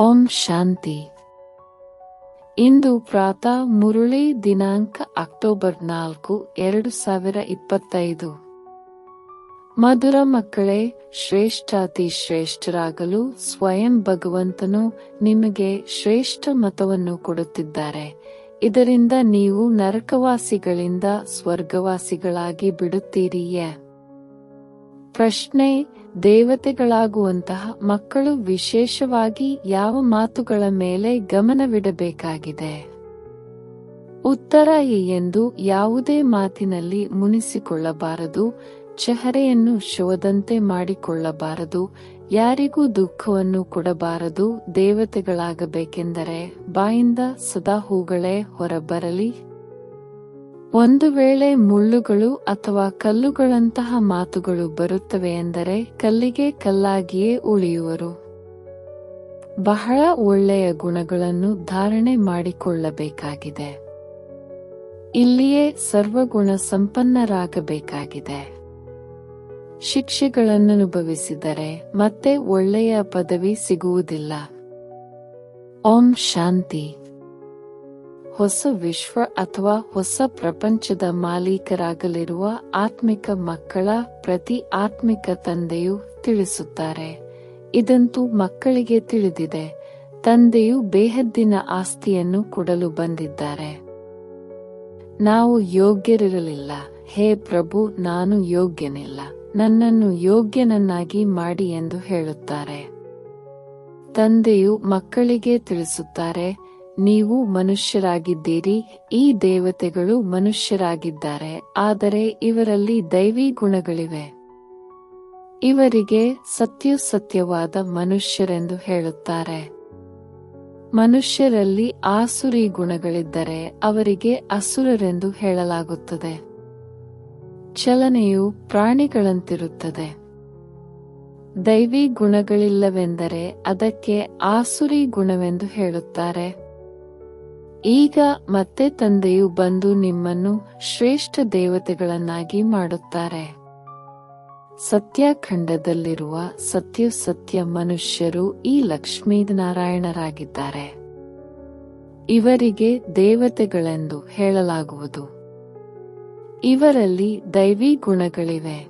ಓಂ ಶಾಂತಿ. ಇಂದು ಪ್ರಾತಃ ಮುರುಳಿ ದಿನಾಂಕ ಅಕ್ಟೋಬರ್ ನಾಲ್ಕು, ಎರಡು ಸಾವಿರ ಇಪ್ಪತ್ತೈದು. ಮಧುರ ಮಕ್ಕಳೇ, ಶ್ರೇಷ್ಠಾತಿ ಶ್ರೇಷ್ಠರಾಗಲು ಸ್ವಯಂ ಭಗವಂತನು ನಿಮಗೆ ಶ್ರೇಷ್ಠ ಮತವನ್ನು ಕೊಡುತ್ತಿದ್ದಾರೆ. ಇದರಿಂದ ನೀವು ನರಕವಾಸಿಗಳಿಂದ ಸ್ವರ್ಗವಾಸಿಗಳಾಗಿ ಬಿಡುತ್ತೀರಿಯೇ. ಪ್ರಶ್ನೆ ದೇವತೆಗಳಾಗುವಂತಹ ಮಕ್ಕಳು ವಿಶೇಷವಾಗಿ ಯಾವ ಮಾತುಗಳ ಮೇಲೆ ಗಮನವಿಡಬೇಕಾಗಿದೆ. ಉತ್ತರ ಎಂದು ಯಾವುದೇ ಮಾತಿನಲ್ಲಿ ಮುನಿಸಿಕೊಳ್ಳಬಾರದು, ಚಹರೆಯನ್ನು ಶೋದಂತೆ ಮಾಡಿಕೊಳ್ಳಬಾರದು, ಯಾರಿಗೂ ದುಃಖವನ್ನು ಕೊಡಬಾರದು, ದೇವತೆಗಳಾಗಬೇಕೆಂದರೆ ಬಾಯಿಂದ ಸದಾ ಹೂಗಳೇ ಹೊರಬರಲಿ. ಒಂದು ವೇಳೆ ಮುಳ್ಳುಗಳು ಅಥವಾ ಕಲ್ಲುಗಳಂತಹ ಮಾತುಗಳು ಬರುತ್ತವೆ ಎಂದರೆ ಕಲ್ಲಿಗೆ ಕಲ್ಲಾಗಿಯೇ ಉಳಿಯುವರು. ಬಹಳ ಒಳ್ಳೆಯ ಗುಣಗಳನ್ನು ಧಾರಣೆ ಮಾಡಿಕೊಳ್ಳಬೇಕಾಗಿದೆ. ಇಲ್ಲಿಯೇ ಸರ್ವಗುಣ ಸಂಪನ್ನರಾಗಬೇಕಾಗಿದೆ. ಶಿಕ್ಷೆಗಳನ್ನನುಭವಿಸಿದರೆ ಮತ್ತೆ ಒಳ್ಳೆಯ ಪದವಿ ಸಿಗುವುದಿಲ್ಲ. ಓಂ ಶಾಂತಿ. ಹೊಸ ವಿಶ್ವ ಅಥವಾ ಹೊಸ ಪ್ರಪಂಚದ ಮಾಲೀಕರಾಗಲಿರುವ ಆತ್ಮಿಕ ಮಕ್ಕಳ ಪ್ರತಿ ಆತ್ಮಿಕ ತಂದೆಯು ತಿಳಿಸುತ್ತಾರೆ. ಇದಂತೂ ಮಕ್ಕಳಿಗೆ ತಿಳಿದಿದೆ. ತಂದೆಯು ಬೇಹದ್ದಿನ ಆಸ್ತಿಯನ್ನು ಕೊಡಲು ಬಂದಿದ್ದಾರೆ. ನಾವು ಯೋಗ್ಯರಿರಲಿಲ್ಲ. ಹೇ ಪ್ರಭು, ನಾನು ಯೋಗ್ಯನಿಲ್ಲ. ನನ್ನನ್ನು ಯೋಗ್ಯನನ್ನಾಗಿ ಮಾಡಿ ಎಂದು ಹೇಳುತ್ತಾರೆ. ತಂದೆಯು ಮಕ್ಕಳಿಗೆ ತಿಳಿಸುತ್ತಾರೆ ನೀವು ಮನುಷ್ಯರಾಗಿದ್ದೀರಿ, ಈ ದೇವತೆಗಳು ಮನುಷ್ಯರಾಗಿದ್ದಾರೆ, ಆದರೆ ಇವರಲ್ಲಿ ದೈವಿ ಗುಣಗಳಿವೆ. ಇವರಿಗೆ ಸತ್ಯಸತ್ಯವಾದ ಮನುಷ್ಯರೆಂದು ಹೇಳುತ್ತಾರೆ. ಮನುಷ್ಯರಲ್ಲಿ ಆಸುರಿ ಗುಣಗಳಿದ್ದರೆ ಅವರಿಗೆ ಅಸುರರೆಂದು ಹೇಳಲಾಗುತ್ತದೆ. ಚಲನೆಯು ಪ್ರಾಣಿಗಳಂತಿರುತ್ತದೆ. ದೈವಿ ಗುಣಗಳಿಲ್ಲವೆಂದರೆ ಅದಕ್ಕೆ ಆಸುರಿ ಗುಣವೆಂದು ಹೇಳುತ್ತಾರೆ. ಈಗ ಮತ್ತೆ ತಂದೆಯು ಬಂದು ನಿಮ್ಮನ್ನು ಶ್ರೇಷ್ಠ ದೇವತೆಗಳನ್ನಾಗಿ ಮಾಡುತ್ತಾರೆ. ಸತ್ಯಾಖಂಡದಲ್ಲಿರುವ ಸತ್ಯ ಸತ್ಯ ಮನುಷ್ಯರು ಈ ಲಕ್ಷ್ಮೀನಾರಾಯಣರಾಗಿದ್ದಾರೆ. ಇವರಿಗೆ ದೇವತೆಗಳೆಂದು ಹೇಳಲಾಗುವುದು. ಇವರಲ್ಲಿ ದೈವಿ ಗುಣಗಳಿವೆ.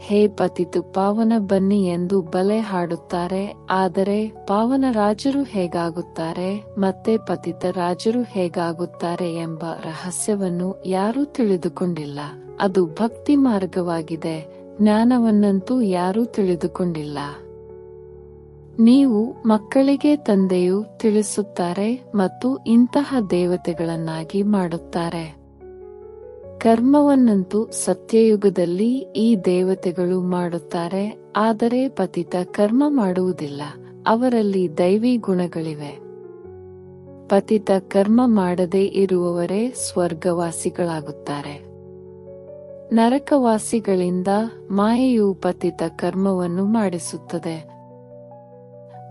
ಹೇ ಪತಿತು ಪಾವನ ಬನ್ನಿ ಎಂದು ಬಲೆ ಹಾಡುತ್ತಾರೆ, ಆದರೆ ಪಾವನ ರಾಜರು ಹೇಗಾಗುತ್ತಾರೆ, ಮತ್ತೆ ಪತಿತ ರಾಜರು ಹೇಗಾಗುತ್ತಾರೆ ಎಂಬ ರಹಸ್ಯವನ್ನು ಯಾರೂ ತಿಳಿದುಕೊಂಡಿಲ್ಲ. ಅದು ಭಕ್ತಿ ಮಾರ್ಗವಾಗಿದೆ, ಜ್ಞಾನವನ್ನಂತೂ ಯಾರೂ ತಿಳಿದುಕೊಂಡಿಲ್ಲ. ನೀವು ಮಕ್ಕಳಿಗೆ ತಂದೆಯು ತಿಳಿಸುತ್ತಾರೆ ಮತ್ತು ಇಂತಹ ದೇವತೆಗಳನ್ನಾಗಿ ಮಾಡುತ್ತಾರೆ. ಕರ್ಮವನ್ನಂತೂ ಸತ್ಯಯುಗದಲ್ಲಿ ಈ ದೇವತೆಗಳು ಮಾಡುತ್ತಾರೆ, ಆದರೆ ಪತಿತ ಕರ್ಮ ಮಾಡುವುದಿಲ್ಲ, ಅವರಲ್ಲಿ ದೈವಿ ಗುಣಗಳಿವೆ. ಪತಿತ ಕರ್ಮ ಮಾಡದೇ ಇರುವವರೇ ಸ್ವರ್ಗವಾಸಿಗಳಾಗುತ್ತಾರೆ. ನರಕವಾಸಿಗಳಿಂದ ಮಾಯೆಯು ಪತಿತ ಕರ್ಮವನ್ನು ಮಾಡಿಸುತ್ತದೆ.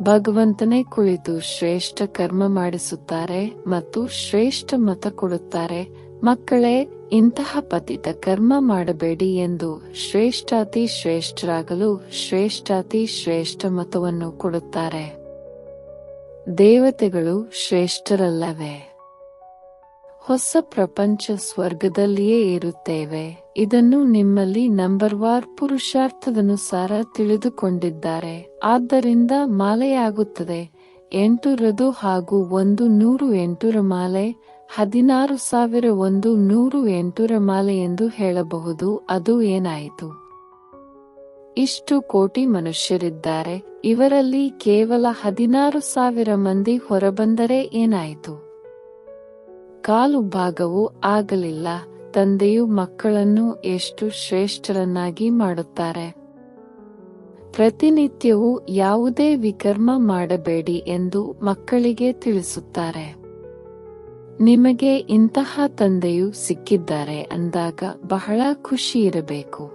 ಭಗವಂತನೇ ಕುಳಿತು ಶ್ರೇಷ್ಠ ಕರ್ಮ ಮಾಡಿಸುತ್ತಾರೆ ಮತ್ತು ಶ್ರೇಷ್ಠ ಮತ ಕೊಡುತ್ತಾರೆ. ಮಕ್ಕಳೇ ಇಂತಹ ಪತಿತ ಕರ್ಮ ಮಾಡಬೇಡಿ ಎಂದು ಶ್ರೇಷ್ಠಾತಿ ಶ್ರೇಷ್ಠರಾಗಲು ಶ್ರೇಷ್ಠಾತಿ ಶ್ರೇಷ್ಠ ಮತವನ್ನು ಕೊಡುತ್ತಾರೆ. ದೇವತೆಗಳು ಶ್ರೇಷ್ಠರಲ್ಲವೇ? ಹೊಸ ಪ್ರಪಂಚ ಸ್ವರ್ಗದಲ್ಲಿಯೇ ಇರುತ್ತೇವೆ. ಇದನ್ನು ನಿಮ್ಮಲ್ಲಿ ನಂಬರ್ ವಾರ್ ಪುರುಷಾರ್ಥದನುಸಾರ ತಿಳಿದುಕೊಂಡಿದ್ದಾರೆ. ಆದ್ದರಿಂದ ಮಾಲೆಯಾಗುತ್ತದೆ. ಎಂಟು ರದು ಹಾಗೂ ಒಂದು ನೂರು ಎಂಟುರ ಮಾಲೆ ಹದಿನಾರು ಸಾವಿರ ಒಂದು ನೂರು ಎಂಟುರ ಮಾಲೆ ಎಂದು ಹೇಳಬಹುದು, ಅದು ಏನಾಯಿತು? ಇಷ್ಟು ಕೋಟಿ ಮನುಷ್ಯರಿದ್ದಾರೆ, ಇವರಲ್ಲಿ ಕೇವಲ ಹದಿನಾರು ಸಾವಿರ ಮಂದಿ ಹೊರಬಂದರೆ ಏನಾಯಿತು? ಕಾಲು ಭಾಗವು ಆಗಲಿಲ್ಲ, ತಂದೆಯು ಮಕ್ಕಳನ್ನು ಎಷ್ಟು ಶ್ರೇಷ್ಠರನ್ನಾಗಿ ಮಾಡುತ್ತಾರೆ? ಪ್ರತಿನಿತ್ಯವೂ ಯಾವುದೇ ವಿಕರ್ಮ ಮಾಡಬೇಡಿ ಎಂದು ಮಕ್ಕಳಿಗೆ ತಿಳಿಸುತ್ತಾರೆ. ನಿಮಗೆ ಇಂತಹ ತಂದೆಯು ಸಿಕ್ಕಿದ್ದಾರೆ ಅಂದಾಗ ಬಹಳ ಖುಷಿ ಇರಬೇಕು.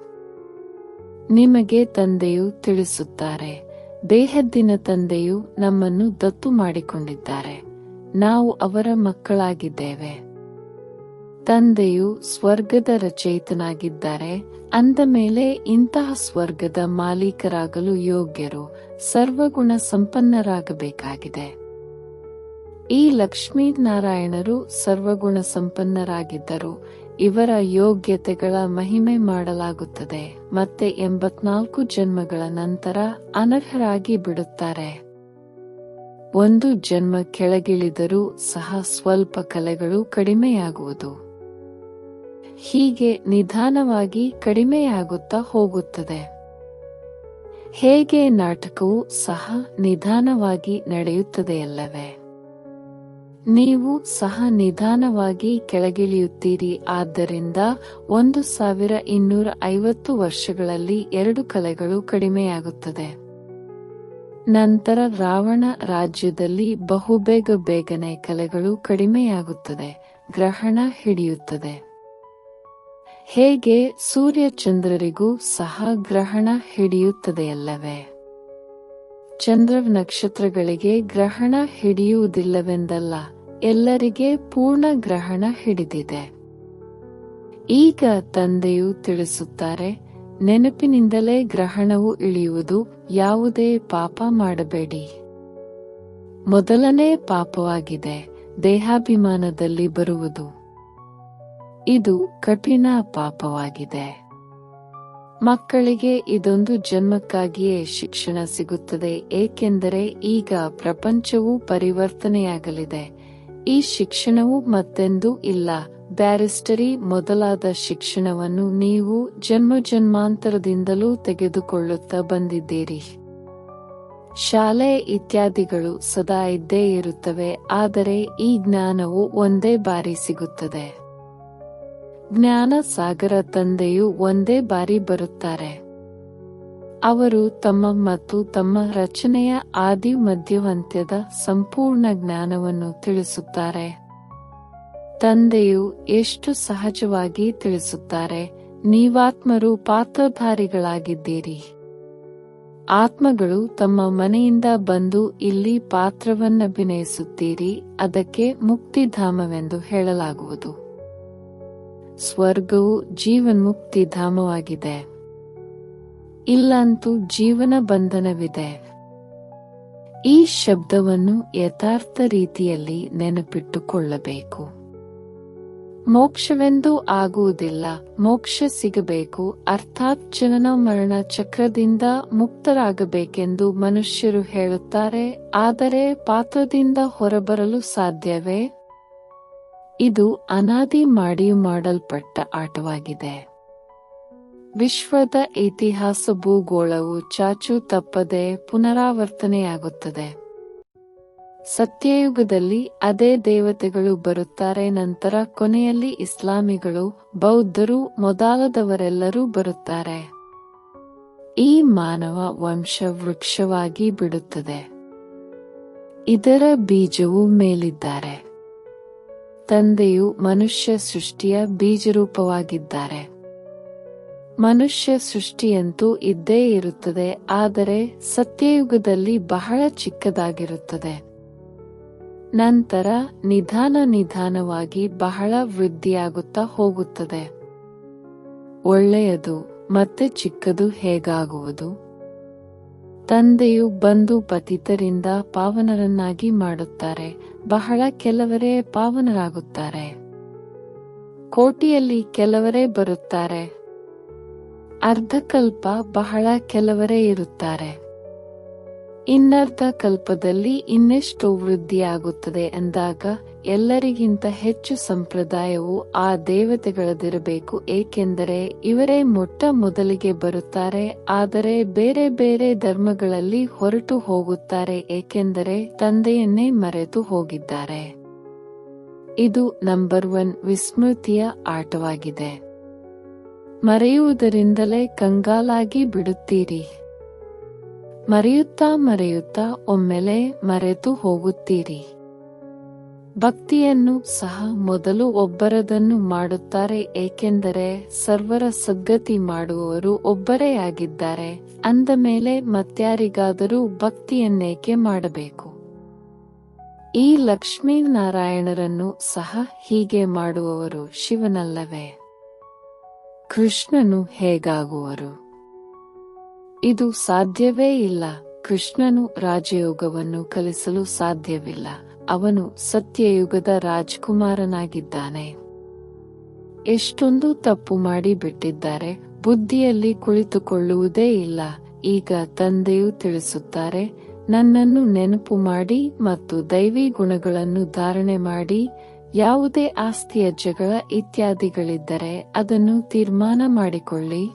ನಿಮಗೆ ತಂದೆಯು ತಿಳಿಸುತ್ತಾರೆ. ದೇಹದ್ದಿನ ತಂದೆಯು ನಮ್ಮನ್ನು ದತ್ತು ಮಾಡಿಕೊಂಡಿದ್ದಾರೆ. ನಾವು ಅವರ ಮಕ್ಕಳಾಗಿದ್ದೇವೆ. ತಂದೆಯು ಸ್ವರ್ಗದ ರಚಯಿತನಾಗಿದ್ದಾರೆ. ಅಂದ ಮೇಲೆ ಇಂತಹ ಸ್ವರ್ಗದ ಮಾಲೀಕರಾಗಲು ಯೋಗ್ಯರು, ಸರ್ವಗುಣ ಸಂಪನ್ನರಾಗಬೇಕಾಗಿದೆ. ಈ ಲಕ್ಷ್ಮೀನಾರಾಯಣರು ಸರ್ವಗುಣ ಸಂಪನ್ನರಾಗಿದ್ದರು ಇವರ ಯೋಗ್ಯತೆಗಳ ಮಹಿಮೆ ಮಾಡಲಾಗುತ್ತದೆ. ಮತ್ತೆ ಎಂಬತ್ನಾಲ್ಕು ಜನ್ಮಗಳ ನಂತರ ಅನರ್ಹರಾಗಿ ಬಿಡುತ್ತಾರೆ. ಒಂದು ಜನ್ಮ ಕೆಳಗಿಳಿದರೂ ಸಹ ಸ್ವಲ್ಪ ಕಲೆಗಳು ಕಡಿಮೆಯಾಗುವುದು. ಹೀಗೆ ನಿಧಾನವಾಗಿ ಕಡಿಮೆಯಾಗುತ್ತಾ ಹೋಗುತ್ತದೆ. ಹೇಗೆ ನಾಟಕವು ಸಹ ನಿಧಾನವಾಗಿ ನಡೆಯುತ್ತದೆಯಲ್ಲವೇ? ನೀವು ಸಹ ನಿಧಾನವಾಗಿ ಕೆಳಗಿಳಿಯುತ್ತೀರಿ. ಆದ್ದರಿಂದ ಒಂದು ಸಾವಿರ ಇನ್ನೂರ ಐವತ್ತು ವರ್ಷಗಳಲ್ಲಿ ಎರಡು ಕಲೆಗಳು ಕಡಿಮೆಯಾಗುತ್ತದೆ. ನಂತರ ರಾವಣ ರಾಜ್ಯದಲ್ಲಿ ಬಹುಬೇಗ ಬೇಗನೆ ಕಲೆಗಳು ಕಡಿಮೆಯಾಗುತ್ತದೆ. ಗ್ರಹಣ ಹಿಡಿಯುತ್ತದೆ. ಹೇಗೆ? ಸೂರ್ಯಚಂದ್ರರಿಗೂ ಸಹ ಗ್ರಹಣ ಹಿಡಿಯುತ್ತದೆಯಲ್ಲವೇ? ಚಂದ್ರ ನಕ್ಷತ್ರಗಳಿಗೆ ಗ್ರಹಣ ಹಿಡಿಯುವುದಿಲ್ಲವೆಂದಲ್ಲ, ಎಲ್ಲರಿಗೆ ಪೂರ್ಣ ಗ್ರಹಣ ಹಿಡಿದಿದೆ. ಈಗ ತಂದೆಯು ತಿಳಿಸುತ್ತಾರೆ, ನೆನಪಿನಿಂದಲೇ ಗ್ರಹಣವು ಇಳಿಯುವುದು ಯಾವುದೇ ಪಾಪ ಮಾಡಬೇಡಿ. ಮೊದಲನೇ ಪಾಪವಾಗಿದೆ, ದೇಹಾಭಿಮಾನದಲ್ಲಿ ಬರುವುದು. ಇದು ಕಠಿಣ ಪಾಪವಾಗಿದೆ. ಮಕ್ಕಳಿಗೆ ಇದೊಂದು ಜನ್ಮಕ್ಕಾಗಿಯೇ ಶಿಕ್ಷಣ ಸಿಗುತ್ತದೆ, ಏಕೆಂದರೆ ಈಗ ಪ್ರಪಂಚವು ಪರಿವರ್ತನೆಯಾಗಲಿದೆ. ಈ ಶಿಕ್ಷಣವು ಮತ್ತೆಂದೂ ಇಲ್ಲ. ಬ್ಯಾರಿಸ್ಟರಿ ಮೊದಲಾದ ಶಿಕ್ಷಣವನ್ನು ನೀವು ಜನ್ಮ ಜನ್ಮಾಂತರದಿಂದಲೂ ತೆಗೆದುಕೊಳ್ಳುತ್ತಾ ಬಂದಿದ್ದೀರಿ. ಶಾಲೆ ಇತ್ಯಾದಿಗಳು ಸದಾ ಇದ್ದೇ ಇರುತ್ತವೆ, ಆದರೆ ಈ ಜ್ಞಾನವು ಒಂದೇ ಬಾರಿ ಸಿಗುತ್ತದೆ. ಜ್ಞಾನ ಸಾಗರ ತಂದೆಯು ಒಂದೇ ಬಾರಿ ಬರುತ್ತಾರೆ. ಅವರು ತಮ್ಮ ಮತ್ತು ತಮ್ಮ ರಚನೆಯ ಆದಿ ಮಧ್ಯವಂತ್ಯದ ಸಂಪೂರ್ಣ ಜ್ಞಾನವನ್ನು ತಿಳಿಸುತ್ತಾರೆ. ತಂದೆಯು ಎಷ್ಟು ಸಹಜವಾಗಿ ತಿಳಿಸುತ್ತಾರೆ, ನೀವಾತ್ಮರು ಪಾತ್ರಧಾರಿಗಳಾಗಿದ್ದೀರಿ. ಆತ್ಮಗಳು ತಮ್ಮ ಮನೆಯಿಂದ ಬಂದು ಇಲ್ಲಿ ಪಾತ್ರವನ್ನಭಿನಯಿಸುತ್ತೀರಿ, ಅದಕ್ಕೆ ಮುಕ್ತಿಧಾಮವೆಂದು ಹೇಳಲಾಗುವುದು. ಸ್ವರ್ಗವು ಜೀವನ್ಮುಕ್ತಿ ಧಾಮವಾಗಿದೆ. ಇಲ್ಲಂತೂ ಜೀವನ ಬಂಧನವಿದೆ. ಈ ಶಬ್ದವನ್ನು ಯಥಾರ್ಥ ರೀತಿಯಲ್ಲಿ ನೆನಪಿಟ್ಟುಕೊಳ್ಳಬೇಕು. ಮೋಕ್ಷವೆಂದೂ ಆಗುವುದಿಲ್ಲ, ಮೋಕ್ಷ ಸಿಗಬೇಕು, ಅರ್ಥಾತ್ ಜನನ ಮರಣ ಚಕ್ರದಿಂದ ಮುಕ್ತರಾಗಬೇಕೆಂದು ಮನುಷ್ಯರು ಹೇಳುತ್ತಾರೆ, ಆದರೆ ಪಾತ್ರದಿಂದ ಹೊರಬರಲು ಸಾಧ್ಯವೇ? ಇದು ಅನಾದಿ ಮಾಡಿ ಮಾಡಲ್ಪಟ್ಟ ಆಟವಾಗಿದೆ. ವಿಶ್ವದ ಇತಿಹಾಸ ಭೂಗೋಳವು ಚಾಚು ತಪ್ಪದೆ ಪುನರಾವರ್ತನೆಯಾಗುತ್ತದೆ. ಸತ್ಯಯುಗದಲ್ಲಿ ಅದೇ ದೇವತೆಗಳು ಬರುತ್ತಾರೆ, ನಂತರ ಕೊನೆಯಲ್ಲಿ ಇಸ್ಲಾಮಿಗಳು, ಬೌದ್ಧರು, ಮೊದಲಾದವರೆಲ್ಲರೂ ಬರುತ್ತಾರೆ. ಈ ಮಾನವ ವಂಶ ವೃಕ್ಷವಾಗಿ ಬಿಡುತ್ತದೆ. ಇದರ ಬೀಜವು ಮೇಲಿದ್ದಾರೆ. ತಂದೆಯು ಮನುಷ್ಯ ಸೃಷ್ಟಿಯ ಬೀಜರೂಪವಾಗಿದ್ದಾರೆ. ಮನುಷ್ಯ ಸೃಷ್ಟಿಯಂತೂ ಇದ್ದೇ ಇರುತ್ತದೆ, ಆದರೆ ಸತ್ಯಯುಗದಲ್ಲಿ ಬಹಳ ಚಿಕ್ಕದಾಗಿರುತ್ತದೆ. ನಂತರ ನಿಧಾನ ನಿಧಾನವಾಗಿ ಬಹಳ ವೃದ್ಧಿಯಾಗುತ್ತಾ ಹೋಗುತ್ತದೆ. ಒಳ್ಳೆಯದು ಮತ್ತೆ ಚಿಕ್ಕದು ಹೇಗಾಗುವುದು? ತಂದೆಯು ಬಂದು ಪತಿತರಿಂದ ಪಾವನರನ್ನಾಗಿ ಮಾಡುತ್ತಾರೆ. ಬಹಳ ಕೆಲವರೇ ಪಾವನರಾಗುತ್ತಾರೆ. ಕೋಟಿಯಲ್ಲಿ ಕೆಲವರೇ ಬರುತ್ತಾರೆ. ಅರ್ಧಕಲ್ಪ ಬಹಳ ಕೆಲವರೇ ಇರುತ್ತಾರೆ. ಇನ್ನರ್ಧ ಕಲ್ಪದಲ್ಲಿ ಇನ್ನೆಷ್ಟು ವೃದ್ಧಿಯಾಗುತ್ತದೆ ಎಂದಾಗ ಎಲ್ಲರಿಗಿಂತ ಹೆಚ್ಚು ಸಂಪ್ರದಾಯವು ಆ ದೇವತೆಗಳದಿರಬೇಕು ಏಕೆಂದರೆ ಇವರೇ ಮೊಟ್ಟ ಮೊದಲಿಗೆ ಬರುತ್ತಾರೆ, ಆದರೆ ಬೇರೆ ಬೇರೆ ಧರ್ಮಗಳಲ್ಲಿ ಹೊರಟು ಹೋಗುತ್ತಾರೆ, ಏಕೆಂದರೆ ತಂದೆಯನ್ನೇ ಮರೆತು ಹೋಗಿದ್ದಾರೆ. ಇದು ನಂಬರ್ ಒನ್ ವಿಸ್ಮೃತಿಯ ಆಟವಾಗಿದೆ. ಮರೆಯುವುದರಿಂದಲೇ ಕಂಗಾಲಾಗಿ ಬಿಡುತ್ತೀರಿ. ಮರೆಯುತ್ತಾ ಮರೆಯುತ್ತಾ ಒಮ್ಮೆಲೆ ಮರೆತು ಹೋಗುತ್ತೀರಿ. ಭಕ್ತಿಯನ್ನು ಸಹ ಮೊದಲು ಒಬ್ಬರದನ್ನು ಮಾಡುತ್ತಾರೆ, ಏಕೆಂದರೆ ಸರ್ವರ ಸದ್ಗತಿ ಮಾಡುವವರು ಒಬ್ಬರೇ ಆಗಿದ್ದಾರೆ. ಅಂದ ಮೇಲೆ ಮತ್ಯಾರಿಗಾದರೂ ಭಕ್ತಿಯನ್ನೇಕೆ ಮಾಡಬೇಕು? ಈ ಲಕ್ಷ್ಮೀನಾರಾಯಣರನ್ನು ಸಹ ಹೀಗೆ ಮಾಡುವವರು ಶಿವನಲ್ಲವೇ? ಕೃಷ್ಣನು ಹೇಗಾಗುವರು? ಇದು ಸಾಧ್ಯವೇ ಇಲ್ಲ. ಕೃಷ್ಣನು ರಾಜಯೋಗವನ್ನು ಕಲಿಸಲು ಸಾಧ್ಯವಿಲ್ಲ. ಅವನು ಸತ್ಯಯುಗದ ರಾಜ್ಕುಮಾರನಾಗಿದ್ದಾನೆ. ಎಷ್ಟೊಂದು ತಪ್ಪು ಮಾಡಿ ಬಿಟ್ಟಿದ್ದಾರೆ, ಬುದ್ಧಿಯಲ್ಲಿ ಕುಳಿತುಕೊಳ್ಳುವುದೇ ಇಲ್ಲ. ಈಗ ತಂದೆಯು ತಿಳಿಸುತ್ತಾರೆ, ನನ್ನನ್ನು ನೆನಪು ಮಾಡಿ ಮತ್ತು ದೈವಿ ಗುಣಗಳನ್ನು ಧಾರಣೆ ಮಾಡಿ, ಯಾವುದೇ ಆಸ್ತಿಯ ಜಗಳ ಇತ್ಯಾದಿಗಳಿದ್ದರೆ ಅದನ್ನು ತೀರ್ಮಾನ ಮಾಡಿಕೊಳ್ಳಿ.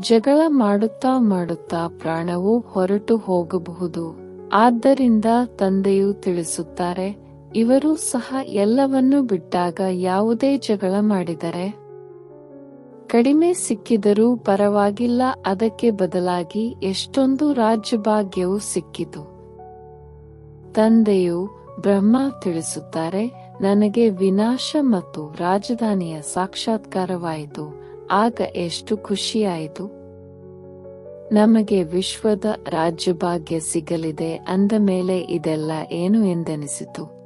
ಜಗಳ ಮಾಡುತ್ತಾ ಮಾಡುತ್ತಾ ಪ್ರಾಣವು ಹೊರಟು ಹೋಗಬಹುದು. ಆದ್ದರಿಂದ ತಂದೆಯು ತಿಳಿಸುತ್ತಾರೆ, ಇವರು ಸಹ ಎಲ್ಲವನ್ನೂ ಬಿಟ್ಟಾಗ ಯಾವುದೇ ಜಗಳ ಮಾಡಿದರೆ? ಕಡಿಮೆ ಸಿಕ್ಕಿದರೂ ಪರವಾಗಿಲ್ಲ, ಅದಕ್ಕೆ ಬದಲಾಗಿ ಎಷ್ಟೊಂದು ರಾಜ್ಯಭಾಗ್ಯವು ಸಿಕ್ಕಿತು. ತಂದೆಯು ಬ್ರಹ್ಮ ತಿಳಿಸುತ್ತಾರೆ, ನನಗೆ ವಿನಾಶ ಮತ್ತು ರಾಜಧಾನಿಯ ಸಾಕ್ಷಾತ್ಕಾರವಾಯಿತು, ಆಗ ಎಷ್ಟು ಖುಷಿಯಾಯಿತು. ನಮಗೆ ವಿಶ್ವದ ರಾಜ್ಯಭಾಗ್ಯ ಸಿಗಲಿದೆ ಅಂದ ಮೇಲೆ ಇದೆಲ್ಲ ಏನು ಎಂದೆನಿಸಿತು.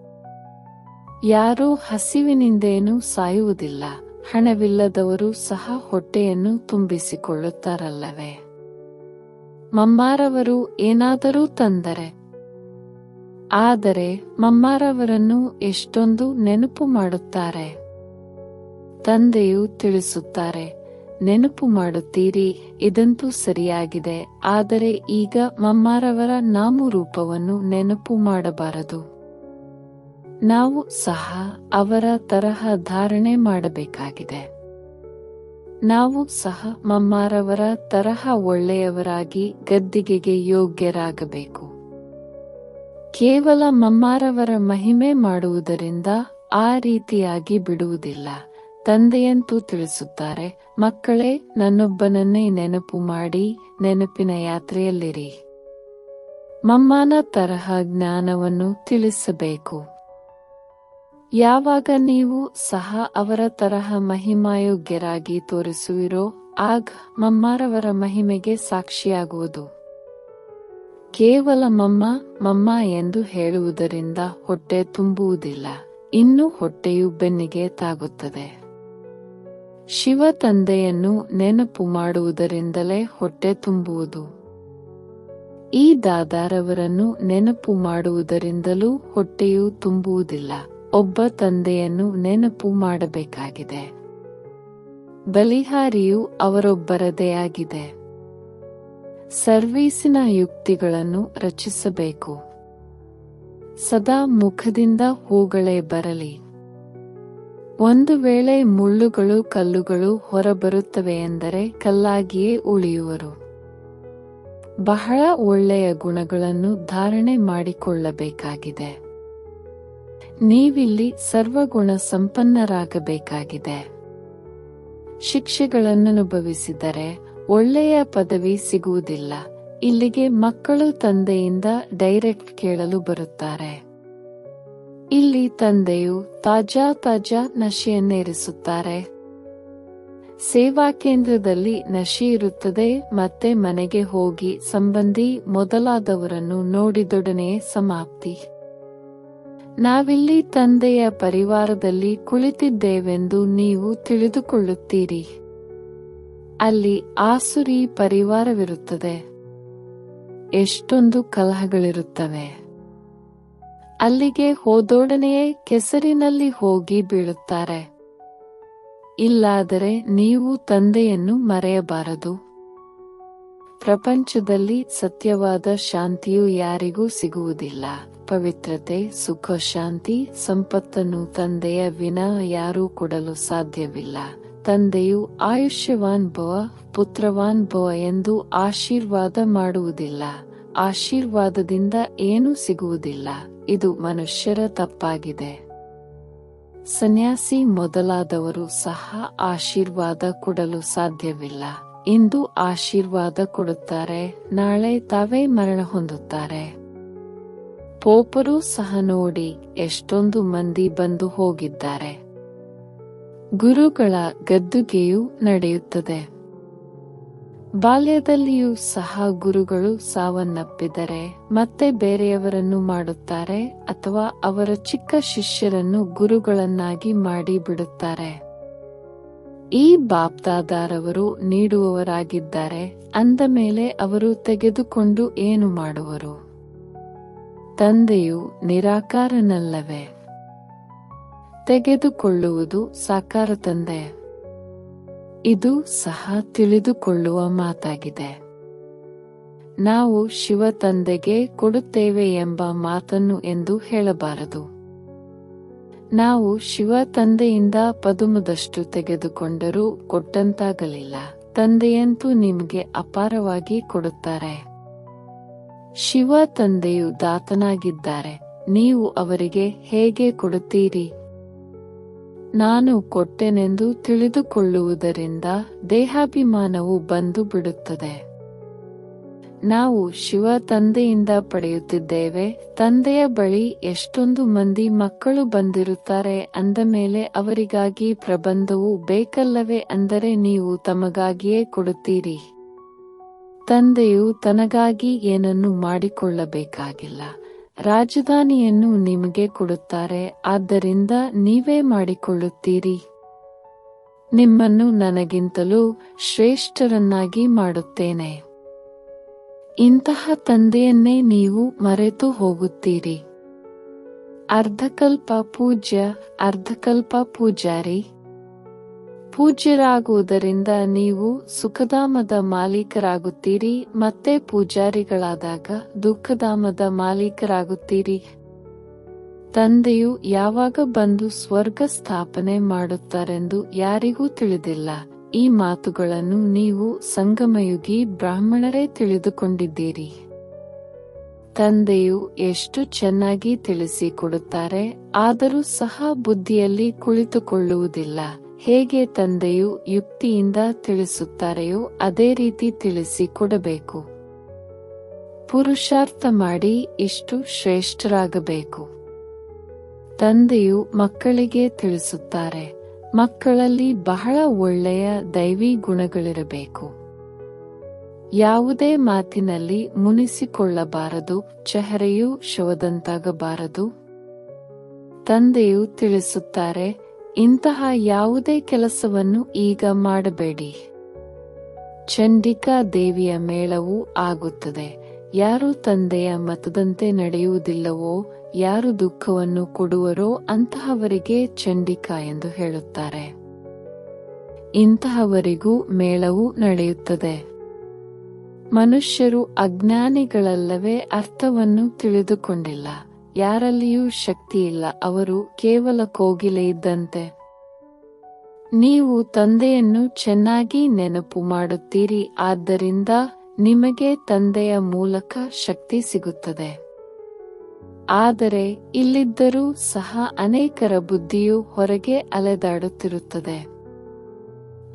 ಯಾರೂ ಹಸಿವಿನಿಂದೇನೂ ಸಾಯುವುದಿಲ್ಲ, ಹಣವಿಲ್ಲದವರು ಸಹ ಹೊಟ್ಟೆಯನ್ನು ತುಂಬಿಸಿಕೊಳ್ಳುತ್ತಾರಲ್ಲವೇ. ಮಮ್ಮಾರವರು ಏನಾದರೂ ತಂದರೆ. ಆದರೆ ಮಮ್ಮಾರವರನ್ನು ಎಷ್ಟೊಂದು ನೆನಪು ಮಾಡುತ್ತಾರೆ. ತಂದೆಯು ತಿಳಿಸುತ್ತಾರೆ ನೆನಪು ಮಾಡುತ್ತೀರಿ, ಇದಂತೂ ಸರಿಯಾಗಿದೆ, ಆದರೆ ಈಗ ಮಮ್ಮಾರವರ ನಾಮರೂಪವನ್ನು ನೆನಪು ಮಾಡಬಾರದು. ನಾವು ಸಹ ಅವರ ತರಹ ಧಾರಣೆ ಮಾಡಬೇಕಾಗಿದೆ. ನಾವು ಸಹ ಮಮ್ಮಾರವರ ತರಹ ಒಳ್ಳೆಯವರಾಗಿ ಗದ್ದಿಗೆಗೆ ಯೋಗ್ಯರಾಗಬೇಕು. ಕೇವಲ ಮಮ್ಮಾರವರ ಮಹಿಮೆ ಮಾಡುವುದರಿಂದ ಆ ರೀತಿಯಾಗಿ ಬಿಡುವುದಿಲ್ಲ. ತಂದೆಯಂತೂ ತಿಳಿಸುತ್ತಾರೆ, ಮಕ್ಕಳೇ, ನನ್ನೊಬ್ಬನನ್ನೇ ನೆನಪು ಮಾಡಿ, ನೆನಪಿನ ಯಾತ್ರೆಯಲ್ಲಿರಿ. ಮಮ್ಮನ ತರಹ ಜ್ಞಾನವನ್ನು ತಿಳಿಸಬೇಕು. ಯಾವಾಗ ನೀವು ಸಹ ಅವರ ತರಹ ಮಹಿಮಾಯೋಗ್ಯರಾಗಿ ತೋರಿಸುವಿರೋ, ಆಗ ಮಮ್ಮಾರವರ ಮಹಿಮೆಗೆ ಸಾಕ್ಷಿಯಾಗುವುದು. ಕೇವಲ ಮಮ್ಮ ಮಮ್ಮ ಎಂದು ಹೇಳುವುದರಿಂದ ಹೊಟ್ಟೆ ತುಂಬುವುದಿಲ್ಲ, ಇನ್ನು ಹೊಟ್ಟೆಯು ಬೆನ್ನಿಗೆ ತಾಗುತ್ತದೆ. ಶಿವ ತಂದೆಯನ್ನು ನೆನಪು ಮಾಡುವುದರಿಂದಲೇ ಹೊಟ್ಟೆ ತುಂಬುವುದು. ಈ ದಾದಾರವರನ್ನು ನೆನಪು ಮಾಡುವುದರಿಂದಲೂ ಹೊಟ್ಟೆಯು ತುಂಬುವುದಿಲ್ಲ. ಒಬ್ಬ ತಂದೆಯನ್ನು ನೆನಪು ಮಾಡಬೇಕಾಗಿದೆ. ಬಲಿಹಾರಿಯು ಅವರೊಬ್ಬರದೇ ಆಗಿದೆ. ಸರ್ವೀಸಿನ ಯುಕ್ತಿಗಳನ್ನು ರಚಿಸಬೇಕು. ಸದಾ ಮುಖದಿಂದ ಹೂಗಳೇ ಬರಲಿ. ಒಂದು ವೇಳೆ ಮುಳ್ಳುಗಳು ಕಲ್ಲುಗಳು ಹೊರಬರುತ್ತವೆ ಎಂದರೆ ಕಲ್ಲಾಗಿಯೇ ಉಳಿಯುವರು. ಬಹಳ ಒಳ್ಳೆಯ ಗುಣಗಳನ್ನು ಧಾರಣೆ ಮಾಡಿಕೊಳ್ಳಬೇಕಾಗಿದೆ. ನೀವಿಲ್ಲಿ ಸರ್ವಗುಣ ಸಂಪನ್ನರಾಗಬೇಕಾಗಿದೆ. ಶಿಕ್ಷೆಗಳನ್ನನುಭವಿಸಿದರೆ ಒಳ್ಳೆಯ ಪದವಿ ಸಿಗುವುದಿಲ್ಲ. ಇಲ್ಲಿಗೆ ಮಕ್ಕಳು ತಂದೆಯಿಂದ ಡೈರೆಕ್ಟ್ ಕೇಳಲು ಬರುತ್ತಾರೆ. ಇಲ್ಲಿ ತಂದೆಯು ತಾಜಾ ತಾಜಾ ನಶೆಯನ್ನೇರಿಸುತ್ತಾರೆ ಸೇವಾ ಕೇಂದ್ರದಲ್ಲಿ ನಶೆ ಇರುತ್ತದೆ, ಮತ್ತೆ ಮನೆಗೆ ಹೋಗಿ ಸಂಬಂಧಿ ಮೊದಲಾದವರನ್ನು ನೋಡಿದೊಡನೆ ಸಮಾಪ್ತಿ. ನಾವಿಲ್ಲಿ ತಂದೆಯ ಪರಿವಾರದಲ್ಲಿ ಕುಳಿತಿದ್ದೇವೆಂದು ನೀವು ತಿಳಿದುಕೊಳ್ಳುತ್ತೀರಿ. ಅಲ್ಲಿ ಆಸುರಿ ಪರಿವಾರವಿರುತ್ತದೆ. ಎಷ್ಟೊಂದು ಕಲಹಗಳಿರುತ್ತವೆ. ಅಲ್ಲಿಗೆ ಹೋದೊಡನೆಯೇ ಕೆಸರಿನಲ್ಲಿ ಹೋಗಿ ಬೀಳುತ್ತಾರೆ. ಇಲ್ಲಾದರೆ ನೀವು ತಂದೆಯನ್ನು ಮರೆಯಬಾರದು. ಪ್ರಪಂಚದಲ್ಲಿ ಸತ್ಯವಾದ ಶಾಂತಿಯು ಯಾರಿಗೂ ಸಿಗುವುದಿಲ್ಲ. ಪವಿತ್ರತೆ, ಸುಖ, ಶಾಂತಿ, ಸಂಪತ್ತನ್ನು ತಂದೆಯ ವಿನ ಯಾರೂ ಕೊಡಲು ಸಾಧ್ಯವಿಲ್ಲ. ತಂದೆಯು ಆಯುಷ್ಯವಾನ್ ಭವ, ಪುತ್ರವಾನ್ ಭವ ಎಂದು ಆಶೀರ್ವಾದ ಮಾಡುವುದಿಲ್ಲ. ಆಶೀರ್ವಾದದಿಂದ ಏನೂ ಸಿಗುವುದಿಲ್ಲ. ಇದು ಮನುಷ್ಯರ ತಪ್ಪಾಗಿದೆ. ಸನ್ಯಾಸಿ ಮೊದಲಾದವರು ಸಹ ಆಶೀರ್ವಾದ ಕೊಡಲು ಸಾಧ್ಯವಿಲ್ಲ. ಇಂದು ಆಶೀರ್ವಾದ ಕೊಡುತ್ತಾರೆ, ನಾಳೆ ತಾವೇ ಮರಣ ಹೊಂದುತ್ತಾರೆ. ಪೋಪರು ಸಹ ನೋಡಿ ಎಷ್ಟೊಂದು ಮಂದಿ ಬಂದು ಹೋಗಿದ್ದಾರೆ. ಗುರುಗಳ ಗದ್ದುಗೆಯೂ ನಡೆಯುತ್ತದೆ. ಬಾಲ್ಯದಲ್ಲಿಯೂ ಸಹ ಗುರುಗಳು ಸಾವನ್ನಪ್ಪಿದರೆ, ಮತ್ತೆ ಬೇರೆಯವರನ್ನು ಮಾಡುತ್ತಾರೆ ಅಥವಾ ಅವರ ಚಿಕ್ಕ ಶಿಷ್ಯರನ್ನು ಗುರುಗಳನ್ನಾಗಿ ಮಾಡಿಬಿಡುತ್ತಾರೆ. ಈ ಬಾಪ್ತಾದಾರವರು ನೀಡುವವರಾಗಿದ್ದಾರೆ, ಅಂದ ಮೇಲೆ ಅವರು ತೆಗೆದುಕೊಂಡು ಏನು ಮಾಡುವರು? ತಂದೆಯು ನಿರಾಕಾರನಲ್ಲವೇ? ತೆಗೆದುಕೊಳ್ಳುವುದು ಸಾಕಾರ ತಂದೆ. ಇದು ಸಹ ತಿಳಿದುಕೊಳ್ಳುವ ಮಾತಾಗಿದೆ. ನಾವು ಶಿವ ತಂದೆಗೆ ಕೊಡುತ್ತೇವೆ ಎಂಬ ಮಾತನ್ನು ಎಂದು ಹೇಳಬಾರದು. ನಾವು ಶಿವ ತಂದೆಯಿಂದ ಪದುಮದಷ್ಟು ತೆಗೆದುಕೊಂಡರೂ ಕೊಟ್ಟಂತಾಗಲಿಲ್ಲ. ತಂದೆಯಂತೂ ನಿಮಗೆ ಅಪಾರವಾಗಿ ಕೊಡುತ್ತಾರೆ. ಶಿವ ತಂದೆಯು ದಾತನಾಗಿದ್ದಾರೆ. ನೀವು ಅವರಿಗೆ ಹೇಗೆ ಕೊಡುತ್ತೀರಿ? ನಾನು ಕೊಟ್ಟೆನೆಂದು ತಿಳಿದುಕೊಳ್ಳುವುದರಿಂದ ದೇಹಾಭಿಮಾನವು ಬಂದು ಬಿಡುತ್ತದೆ. ನಾವು ಶಿವ ತಂದೆಯಿಂದ ಪಡೆಯುತ್ತಿದ್ದೇವೆ, ತಂದೆಯ ಬಳಿ ಎಷ್ಟೊಂದು ಮಂದಿ ಮಕ್ಕಳು ಬಂದಿರುತ್ತಾರೆ ಅಂದ ಮೇಲೆ ಅವರಿಗಾಗಿ ಪ್ರಬಂಧವು ಬೇಕಲ್ಲವೇ ಅಂದರೆ ನೀವು ತಮಗಾಗಿಯೇ ಕೊಡುತ್ತೀರಿ. ತಂದೆಯು ತನಗಾಗಿ ಏನನ್ನು ಮಾಡಿಕೊಳ್ಳಬೇಕಾಗಿಲ್ಲ. ರಾಜಧಾನಿಯನ್ನು ನಿಮಗೆ ಕೊಡುತ್ತಾರೆ, ಆದ್ದರಿಂದ ನೀವೇ ಮಾಡಿಕೊಳ್ಳುತ್ತೀರಿ. ನಿಮ್ಮನ್ನು ನನಗಿಂತಲೂ ಶ್ರೇಷ್ಠರನ್ನಾಗಿ ಮಾಡುತ್ತೇನೆ. ಇಂತಹ ತಂದೆಯನ್ನೇ ನೀವು ಮರೆತು ಹೋಗುತ್ತೀರಿ. ಅರ್ಧಕಲ್ಪ ಪೂಜ್ಯ, ಅರ್ಧಕಲ್ಪ ಪೂಜಾರಿ. ಪೂಜ್ಯರಾಗುವುದರಿಂದ ನೀವು ಸುಖಧಾಮದ ಮಾಲೀಕರಾಗುತ್ತೀರಿ, ಮತ್ತೆ ಪೂಜಾರಿಗಳಾದಾಗ ದುಃಖಧಾಮದ ಮಾಲೀಕರಾಗುತ್ತೀರಿ. ತಂದೆಯು ಯಾವಾಗ ಬಂದು ಸ್ವರ್ಗ ಸ್ಥಾಪನೆ ಮಾಡುತ್ತಾರೆಂದು ಯಾರಿಗೂ ತಿಳಿದಿಲ್ಲ. ಈ ಮಾತುಗಳನ್ನು ನೀವು ಸಂಗಮಯುಗಿ ಬ್ರಾಹ್ಮಣರೇ ತಿಳಿದುಕೊಂಡಿದ್ದೀರಿ. ತಂದೆಯು ಎಷ್ಟು ಚೆನ್ನಾಗಿ ತಿಳಿಸಿಕೊಡುತ್ತಾರೆ, ಆದರೂ ಸಹ ಬುದ್ಧಿಯಲ್ಲಿ ಕುಳಿತುಕೊಳ್ಳುವುದಿಲ್ಲ. ಹೇಗೆ ತಂದೆಯು ಯುಕ್ತಿಯಿಂದ ತಿಳಿಸುತ್ತಾರೆಯೋ ಅದೇ ರೀತಿ ತಿಳಿಸಿ ಕೊಡಬೇಕು. ಪುರುಷಾರ್ಥ ಮಾಡಿ ಇಷ್ಟು ಶ್ರೇಷ್ಠರಾಗಬೇಕು. ತಂದೆಯು ಮಕ್ಕಳಿಗೆ ತಿಳಿಸುತ್ತಾರೆ. ಮಕ್ಕಳಲ್ಲಿ ಬಹಳ ಒಳ್ಳೆಯ ದೈವಿ ಗುಣಗಳಿರಬೇಕು. ಯಾವುದೇ ಮಾತಿನಲ್ಲಿ ಮುನಿಸಿಕೊಳ್ಳಬಾರದು, ಚೆಹರೆಯು ಶವದಂತಾಗಬಾರದು. ತಂದೆಯು ತಿಳಿಸುತ್ತಾರೆ ಇಂತಹ ಯಾವುದೇ ಕೆಲಸವನ್ನು ಈಗ ಮಾಡಬೇಡಿ. ಚಂಡಿಕಾ ದೇವಿಯ ಮೇಳವು ಆಗುತ್ತದೆ. ಯಾರು ತಂದೆಯ ಮತದಂತೆ ನಡೆಯುವುದಿಲ್ಲವೋ, ಯಾರು ದುಃಖವನ್ನು ಕೊಡುವರೋ ಅಂತಹವರಿಗೆ ಚಂಡಿಕಾ ಎಂದು ಹೇಳುತ್ತಾರೆ. ಇಂತಹವರಿಗೂ ಮೇಳವು ನಡೆಯುತ್ತದೆ. ಮನುಷ್ಯರು ಅಜ್ಞಾನಿಗಳಲ್ಲವೇ ಅರ್ಥವನ್ನು ತಿಳಿದುಕೊಂಡಿಲ್ಲ. ಯಾರಲ್ಲಿಯೂ ಶಕ್ತಿಯಿಲ್ಲ ಅವರು ಕೇವಲ ಕೋಗಿಲೆ ಇದ್ದಂತೆ. ನೀವು ತಂದೆಯನ್ನು ಚೆನ್ನಾಗಿ ನೆನಪು ಮಾಡುತ್ತೀರಿ, ಆದ್ದರಿಂದ ನಿಮಗೆ ತಂದೆಯ ಮೂಲಕ ಶಕ್ತಿ ಸಿಗುತ್ತದೆ. ಆದರೆ, ಇಲ್ಲಿದ್ದರೂ ಸಹ ಅನೇಕರ ಬುದ್ಧಿಯು ಹೊರಗೆ ಅಲೆದಾಡುತ್ತಿರುತ್ತದೆ.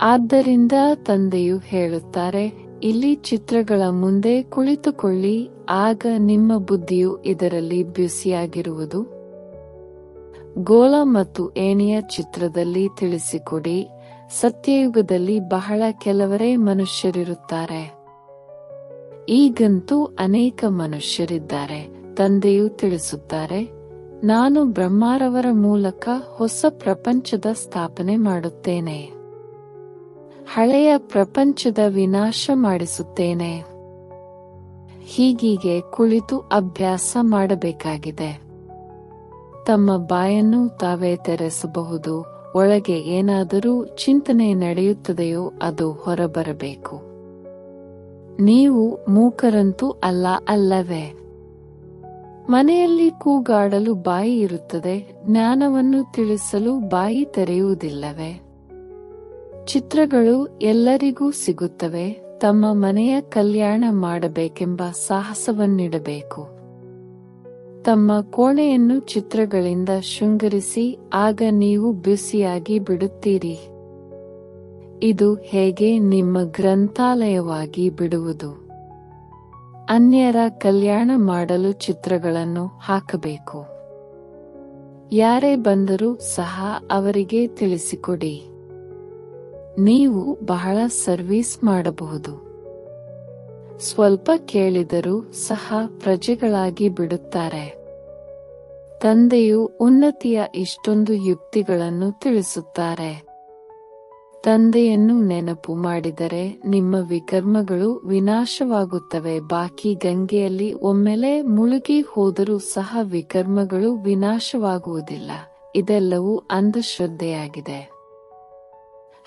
ಆದ್ದರಿಂದ ತಂದೆಯು ಹೇಳುತ್ತಾರೆ ಇಲ್ಲಿ ಚಿತ್ರಗಳ ಮುಂದೆ ಕುಳಿತುಕೊಳ್ಳಿ, ಆಗ ನಿಮ್ಮ ಬುದ್ಧಿಯು ಇದರಲ್ಲಿ ಬ್ಯುಸಿಯಾಗಿರುವುದು. ಗೋಳ ಮತ್ತು ಏಣಿಯ ಚಿತ್ರದಲ್ಲಿ ತಿಳಿಸಿಕೊಡಿ, ಸತ್ಯಯುಗದಲ್ಲಿ ಬಹಳ ಕೆಲವರೇ ಮನುಷ್ಯರಿರುತ್ತಾರೆ. ಈಗಂತೂ ಅನೇಕ ಮನುಷ್ಯರಿದ್ದಾರೆ, ತಂದೆಯು ತಿಳಿಸುತ್ತಾರೆ, ನಾನು ಬ್ರಹ್ಮಾರವರ ಮೂಲಕ ಹೊಸ ಪ್ರಪಂಚದ ಸ್ಥಾಪನೆ ಮಾಡುತ್ತೇನೆ. ಹಳೆಯ ಪ್ರಪಂಚದ ವಿನಾಶ ಮಾಡಿಸುತ್ತೇನೆ. ಹೀಗೀಗೆ ಕುಳಿತು ಅಭ್ಯಾಸ ಮಾಡಬೇಕಾಗಿದೆ. ತಮ್ಮ ಬಾಯನ್ನು ತಾವೇ ತೆರೆಸಬಹುದು, ಒಳಗೆ ಏನಾದರೂ ಚಿಂತನೆ ನಡೆಯುತ್ತದೆಯೋ ಅದು ಹೊರಬರಬೇಕು. ನೀವು ಮೂಕರಂತೂ ಅಲ್ಲ ಅಲ್ಲವೇ? ಮನೆಯಲ್ಲಿ ಕೂಗಾಡಲು ಬಾಯಿ ಇರುತ್ತದೆ, ಜ್ಞಾನವನ್ನು ತಿಳಿಸಲು ಬಾಯಿ ತೆರೆಯುವುದಿಲ್ಲವೇ? ಚಿತ್ರಗಳು ಎಲ್ಲರಿಗೂ ಸಿಗುತ್ತವೆ. ತಮ್ಮ ಮನೆಯ ಕಲ್ಯಾಣ ಮಾಡಬೇಕೆಂಬ ಸಾಹಸವನ್ನಿಡಬೇಕು. ತಮ್ಮ ಕೋಣೆಯನ್ನು ಚಿತ್ರಗಳಿಂದ ಶೃಂಗರಿಸಿ, ಆಗ ನೀವು ಬ್ಯುಸಿಯಾಗಿ ಬಿಡುತ್ತೀರಿ. ಇದು ಹೇಗೆ ನಿಮ್ಮ ಗ್ರಂಥಾಲಯವಾಗಿ ಬಿಡುವುದು? ಅನ್ಯರ ಕಲ್ಯಾಣ ಮಾಡಲು ಚಿತ್ರಗಳನ್ನು ಹಾಕಬೇಕು. ಯಾರೇ ಬಂದರೂ ಸಹ ಅವರಿಗೆ ತಿಳಿಸಿಕೊಡಿ. ನೀವು ಬಹಳ ಸರ್ವಿಸ್ ಮಾಡಬಹುದು. ಸ್ವಲ್ಪ ಕೇಳಿದರೂ ಸಹ ಪ್ರಜೆಗಳಾಗಿ ಬಿಡುತ್ತಾರೆ. ತಂದೆಯು ಉನ್ನತಿಯ ಇಷ್ಟೊಂದು ಯುಕ್ತಿಗಳನ್ನು ತಿಳಿಸುತ್ತಾರೆ. ತಂದೆಯನ್ನು ನೆನಪು ಮಾಡಿದರೆ ನಿಮ್ಮ ವಿಕರ್ಮಗಳು ವಿನಾಶವಾಗುತ್ತವೆ. ಬಾಕಿ ಗಂಗೆಯಲ್ಲಿ ಒಮ್ಮೆಲೆ ಮುಳುಗಿ ಹೋದರೂ ಸಹ ವಿಕರ್ಮಗಳು ವಿನಾಶವಾಗುವುದಿಲ್ಲ. ಇದೆಲ್ಲವೂ ಅಂಧಶ್ರದ್ಧೆಯಾಗಿದೆ.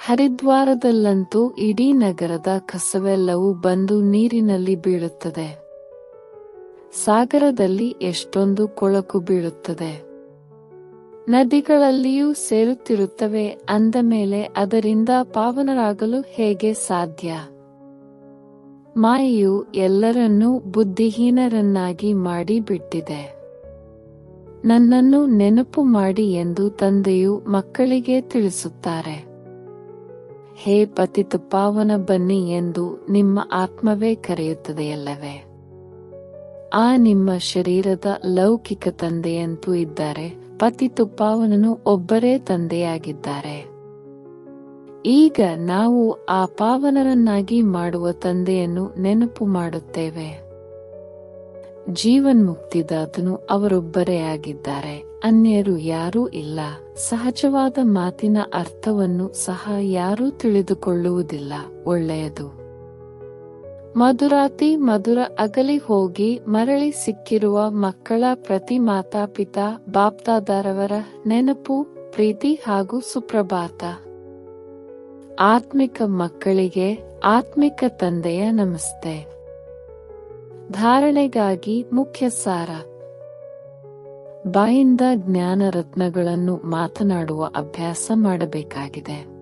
ಹರಿದ್ವಾರದಲ್ಲಂತೂ ಇಡೀ ನಗರದ ಕಸವೆಲ್ಲವೂ ಬಂದು ನೀರಿನಲ್ಲಿ ಬೀಳುತ್ತದೆ. ಸಾಗರದಲ್ಲಿ ಎಷ್ಟೊಂದು ಕೊಳಕು ಬೀಳುತ್ತದೆ. ನದಿಗಳಲ್ಲಿಯೂ ಸೇರುತ್ತಿರುತ್ತವೆ, ಅಂದ ಮೇಲೆ ಅದರಿಂದ ಪಾವನರಾಗಲು ಹೇಗೆ ಸಾಧ್ಯ? ಮಾಯೆಯು ಎಲ್ಲರನ್ನೂ ಬುದ್ಧಿಹೀನರನ್ನಾಗಿ ಮಾಡಿಬಿಟ್ಟಿದೆ. ನನ್ನನ್ನು ನೆನಪು ಮಾಡಿ ಎಂದು ತಂದೆಯು ಮಕ್ಕಳಿಗೆ ತಿಳಿಸುತ್ತಾರೆ. ಹೇ ಪತಿತ ಪಾವನ ಬನ್ನಿ ಎಂದು ನಿಮ್ಮ ಆತ್ಮವೇ ಕರೆಯುತ್ತದೆಯಲ್ಲವೇ? ಆ ನಿಮ್ಮ ಶರೀರದ ಲೌಕಿಕ ತಂದೆಯಂತೂ ಇದ್ದಾರೆ. ಪತಿತು ಪಾವನನು ಒಬ್ಬರೇ ತಂದೆಯಾಗಿದ್ದಾರೆ. ಈಗ ನಾವು ಆ ಪಾವನರನ್ನಾಗಿ ಮಾಡುವ ತಂದೆಯನ್ನು ನೆನಪು ಮಾಡುತ್ತೇವೆ. ಜೀವನ್ಮುಕ್ತಿದಾತನು ಅವರೊಬ್ಬರೇ ಆಗಿದ್ದಾರೆ. ಅನ್ಯರು ಯಾರೂ ಇಲ್ಲ. ಸಹಜವಾದ ಮಾತಿನ ಅರ್ಥವನ್ನು ಸಹ ಯಾರೂ ತಿಳಿದುಕೊಳ್ಳುವುದಿಲ್ಲ. ಒಳ್ಳೆಯದು. ಮಧುರಾತಿ ಮಧುರ ಅಗಲಿ ಹೋಗಿ ಮರಳಿ ಸಿಕ್ಕಿರುವ ಮಕ್ಕಳ ಪ್ರತಿ ಮಾತಾಪಿತಾ, ಬಾಪ್ತಾದಾರವರ ನೆನಪು, ಪ್ರೀತಿ ಹಾಗೂ ಸುಪ್ರಭಾತ. ಆತ್ಮಿಕ ಮಕ್ಕಳಿಗೆ ಆತ್ಮಿಕ ತಂದೆಯ ನಮಸ್ತೆ. ಧಾರಣೆಗಾಗಿ ಮುಖ್ಯ ಸಾರ. ಬಾಯಿಂದ ಜ್ಞಾನ ರತ್ನಗಳನ್ನು ಮಾತನಾಡುವ ಅಭ್ಯಾಸ ಮಾಡಬೇಕಾಗಿದೆ.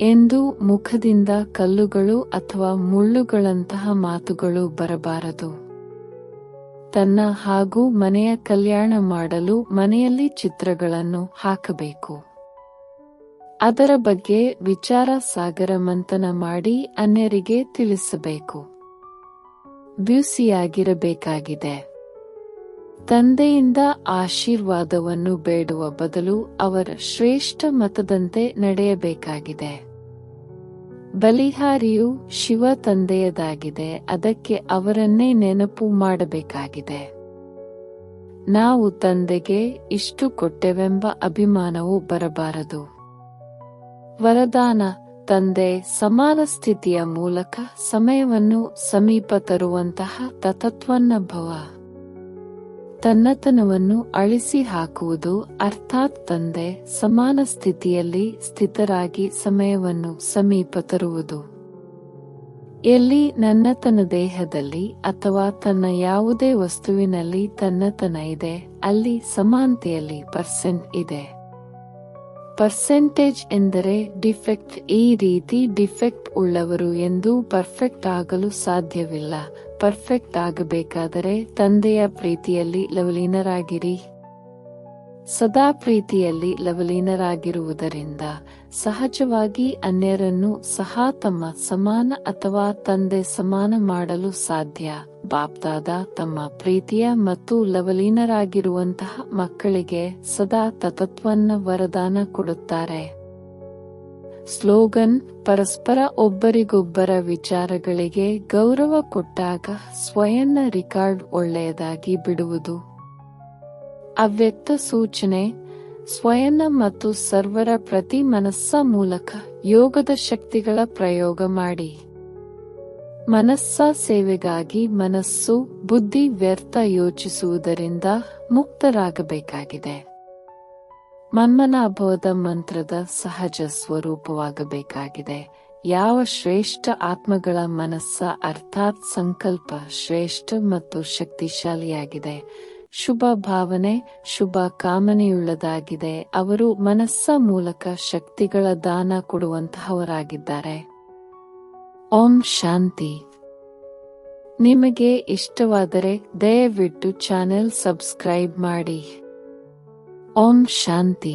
ಎಂದು ಮುಖದಿಂದ ಕಲ್ಲುಗಳು ಅಥವಾ ಮುಳ್ಳುಗಳಂತಹ ಮಾತುಗಳು ಬರಬಾರದು. ತನ್ನ ಹಾಗೂ ಮನೆಯ ಕಲ್ಯಾಣ ಮಾಡಲು ಮನೆಯಲ್ಲಿ ಚಿತ್ರಗಳನ್ನು ಹಾಕಬೇಕು. ಅದರ ಬಗ್ಗೆ ವಿಚಾರ ಸಾಗರ ಮಂಥನ ಮಾಡಿ ಅನ್ಯರಿಗೆ ತಿಳಿಸಬೇಕು. ಬ್ಯೂಸಿಯಾಗಿರಬೇಕಾಗಿದೆ. ತಂದೆಯಿಂದ ಆಶೀರ್ವಾದವನ್ನು ಬೇಡುವ ಬದಲು ಅವರ ಶ್ರೇಷ್ಠ ಮತದಂತೆ ನಡೆಯಬೇಕಾಗಿದೆ. ಬಲಿಹಾರಿಯು ಶಿವ ತಂದೆಯದಾಗಿದೆ, ಅದಕ್ಕೆ ಅವರನ್ನೇ ನೆನಪು ಮಾಡಬೇಕಾಗಿದೆ. ನಾವು ತಂದೆಗೆ ಇಷ್ಟು ಕೊಟ್ಟೆವೆಂಬ ಅಭಿಮಾನವು ಬರಬಾರದು. ವರದಾನ, ತಂದೆ, ಸಮಾನ ಸ್ಥಿತಿಯ ಮೂಲಕ ಸಮಯವನ್ನು ಸಮೀಪ ತರುವಂತಹ ತತತ್ವನ್ನ ಭವ. ತನ್ನತನವನ್ನು ಅಳಿಸಿ ಹಾಕುವುದು ಅರ್ಥಾತ್ ತಂದೆ ಸಮಾನ ಸ್ಥಿತಿಯಲ್ಲಿ ಸ್ಥಿತರಾಗಿ ಸಮಯವನ್ನು ಸಮೀಪ ತರುವುದು. ಎಲ್ಲಿ ನನ್ನತನ ದೇಹದಲ್ಲಿ ಅಥವಾ ತನ್ನ ಯಾವುದೇ ವಸ್ತುವಿನಲ್ಲಿ ತನ್ನತನ ಇದೆ, ಅಲ್ಲಿ ಸಮಾನತೆಯಲ್ಲಿ ಪರ್ಸೆಂಟ್ ಇದೆ. ಪರ್ಸೆಂಟೇಜ್ ಎಂದರೆ ಡಿಫೆಕ್ಟ್, ಈ ರೀತಿ ಡಿಫೆಕ್ಟ್ ಉಳ್ಳವರು ಎಂದು ಪರ್ಫೆಕ್ಟ್ ಆಗಲು ಸಾಧ್ಯವಿಲ್ಲ. ಪರ್ಫೆಕ್ಟ್ ಆಗಬೇಕಾದರೆ ತಂದೆಯ ಪ್ರೀತಿಯಲ್ಲಿ ಲವಲೀನರಾಗಿರಿ. ಸದಾ ಪ್ರೀತಿಯಲ್ಲಿ ಲವಲೀನರಾಗಿರುವುದರಿಂದ ಸಹಜವಾಗಿ ಅನ್ಯರನ್ನು ಸಹ ತಮ್ಮ ಸಮಾನ ಅಥವಾ ತಂದೆ ಸಮಾನ ಮಾಡಲು ಸಾಧ್ಯ. ಬಾಪ್ದಾದ ತಮ್ಮ ಪ್ರೀತಿಯ ಮತ್ತು ಲವಲೀನರಾಗಿರುವಂತಹ ಮಕ್ಕಳಿಗೆ ಸದಾ ತತತ್ವನ್ನ ವರದಾನ ಕೊಡುತ್ತಾರೆ. ಸ್ಲೋಗನ್, ಪರಸ್ಪರ ಒಬ್ಬರಿಗೊಬ್ಬರ ವಿಚಾರಗಳಿಗೆ ಗೌರವ ಕೊಟ್ಟಾಗ ಸ್ವಯಂನ ರಿಕಾರ್ಡ್ ಒಳ್ಳೆಯದಾಗಿ ಬಿಡುವುದು. ಅವ್ಯಕ್ತ ಸೂಚನೆ ಸ್ವಯನ ಮತ್ತು ಸರ್ವರ ಪ್ರತಿ ಮನಸ್ಸ ಮೂಲಕ ಯೋಗದ ಶಕ್ತಿಗಳ ಪ್ರಯೋಗ ಮಾಡಿ. ಮನಸ್ಸ ಸೇವೆಗಾಗಿ ಮನಸ್ಸು ಬುದ್ಧಿ ವ್ಯರ್ಥ ಯೋಚಿಸುವುದರಿಂದ ಮುಕ್ತರಾಗಬೇಕಾಗಿದೆ. ಮನ್ಮನಾಭವದ ಮಂತ್ರದ ಸಹಜ ಸ್ವರೂಪವಾಗಬೇಕಾಗಿದೆ. ಯಾವ ಶ್ರೇಷ್ಠ ಆತ್ಮಗಳ ಮನಸ್ಸ ಅರ್ಥಾತ್ ಸಂಕಲ್ಪ ಶ್ರೇಷ್ಠ ಮತ್ತು ಶಕ್ತಿಶಾಲಿಯಾಗಿದೆ. ಶುಭ ಭಾವನೆ, ಶುಭ ಕಾಮನೆಯುಳ್ಳದಾಗಿದೆ. ಅವರು ಮನಸ್ಸ ಮೂಲಕ ಶಕ್ತಿಗಳ ದಾನ ಕೊಡುವಂತಹವರಾಗಿದ್ದಾರೆ. ಓಂ ಶಾಂತಿ. ನಿಮಗೆ ಇಷ್ಟವಾದರೆ ದಯವಿಟ್ಟು ಚಾನೆಲ್ ಸಬ್ಸ್ಕ್ರೈಬ್ ಮಾಡಿ. ಓಂ ಶಾಂತಿ